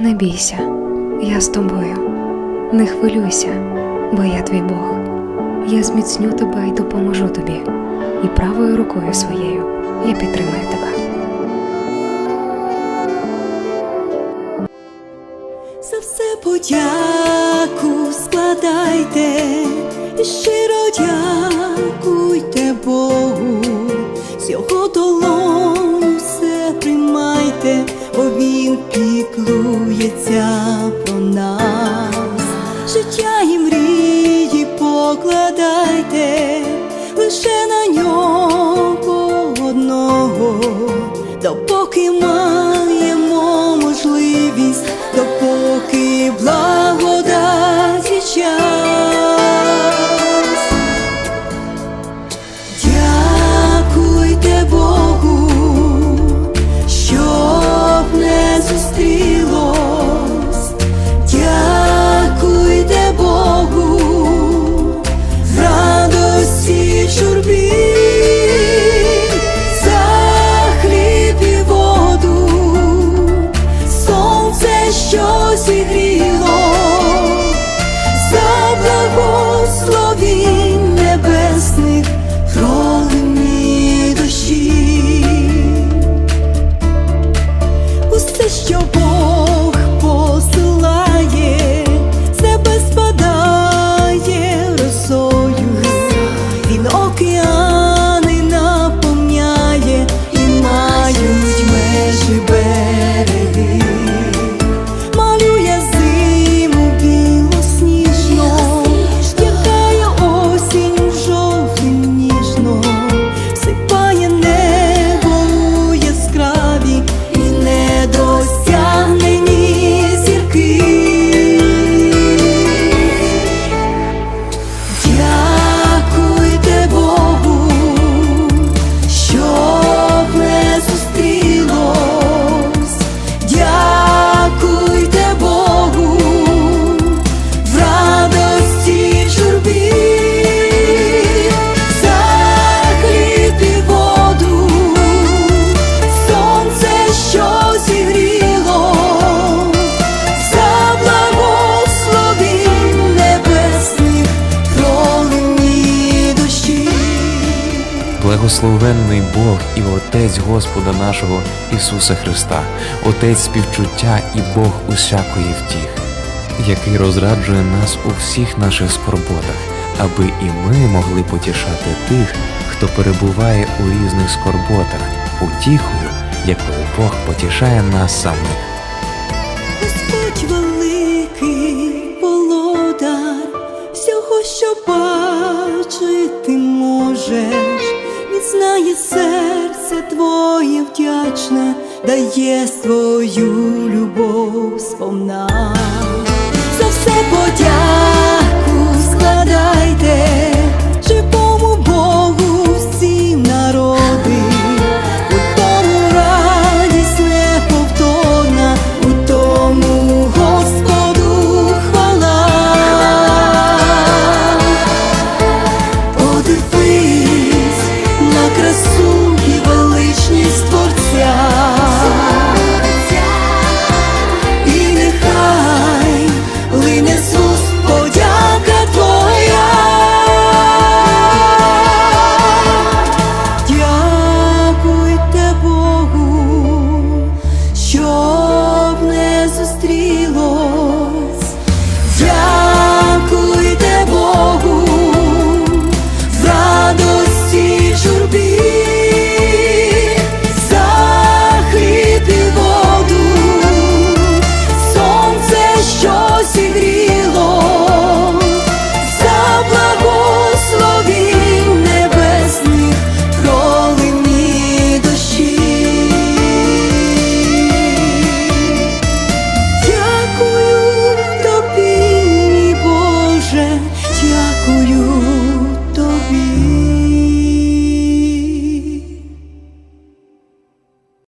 Не бійся, я з тобою. Не хвилюйся, бо я твій Бог. Я зміцню тебе і допоможу тобі, і правою рукою своєю я підтримаю тебе. За все подяку складайте і щиро дякуйте Богу, з його долоню він піклується про нас. Життя і мрії Благословенний Бог і Отець Господа нашого Ісуса Христа, Отець співчуття і Бог усякої втіхи, який розраджує нас у всіх наших скорботах, аби і ми могли потішати тих, хто перебуває у різних скорботах, утіхою, якою Бог потішає нас самих. Господь великий володар, всього, що бачити можеш, Знає серце твоє вдячне, дає свою любов сповна. За все подяку